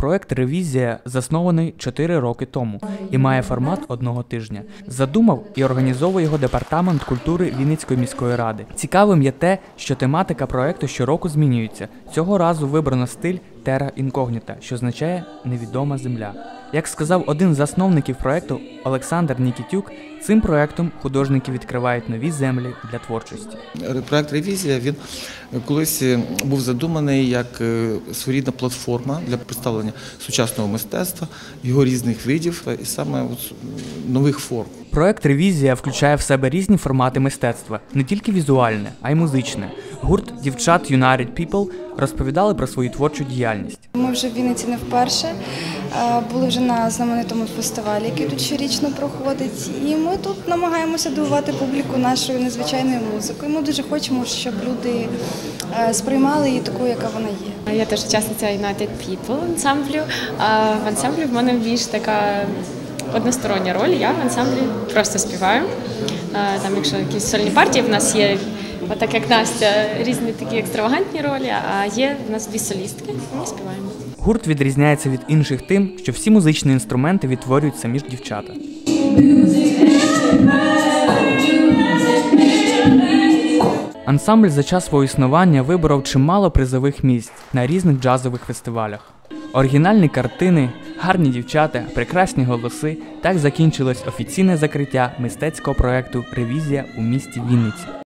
Проект Ревізія заснований 4 роки тому і має формат одного тижня. Задумав і організовує його департамент культури Вінницької міської ради. Цікавим є те, що тематика проекту щороку змінюється. Цього разу вибрано стиль Terra Incognita, що означає невідома земля. Як сказав один з засновників проекту Олександр Нікітюк, цим проектом художники відкривають нові землі для творчості. Проект Ревізія він колись е, був задуманий як е, своєрідна платформа для представлення сучасного мистецтва, його різних видів і саме нових форм. Проект Ревізія включає в себе різні формати мистецтва, не тільки візуальне, а й музичне. Гурт дівчат United People розповідали про свою творчу діяльність. Ми вже в Вінниці не вперше. Були вже на знаменитому фестивалі, який тут щорічно проходить. І ми тут намагаємося дивувати публіку нашою незвичайною музикою. Ми дуже хочемо, щоб люди сприймали її такою, яка вона є. Я теж учасниця United People ансамблю. А в ансамблі в мене більш така одностороння роль. Я в ансамблі просто співаю. Там, якщо якісь сольні партії, в нас є, отак як Настя, різні такі екстравагантні ролі, а є в нас дві солістки, ми співаємо. Гурт відрізняється від інших тим, що всі музичні інструменти відтворюють самі ж дівчата. Ансамбль за час свого існування виборов чимало призових місць на різних джазових фестивалях. Оригінальні картини, гарні дівчата, прекрасні голоси. Так закінчилось офіційне закриття мистецького проекту Ревізія у місті Вінниці.